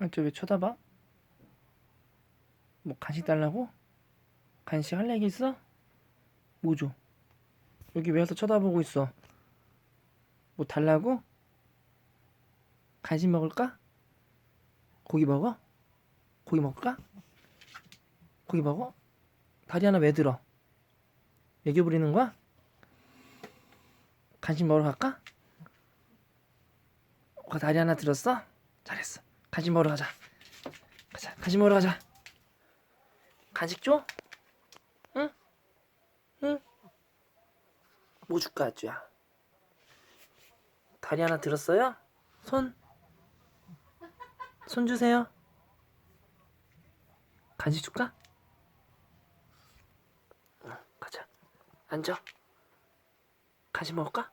아, 저왜 쳐다봐? 뭐 간식 달라고? 간식 할 얘기 있어? 뭐죠? 여기 왜 와서 쳐다보고 있어? 뭐 달라고? 간식 먹을까? 고기 먹어? 고기 먹을까? 고기 먹어? 다리 하나 왜 들어? 애교 부리는 거야? 간식 먹으러 갈까? 어, 다리 하나 들었어? 잘했어. 간식 먹으러 가자. 가자. 간식 먹으러 가자. 간식 줘? 응? 응? 뭐 줄까, 아주야? 다리 하나 들었어요? 손? 손 주세요. 간식 줄까? 응, 가자. 앉아. 간식 먹을까?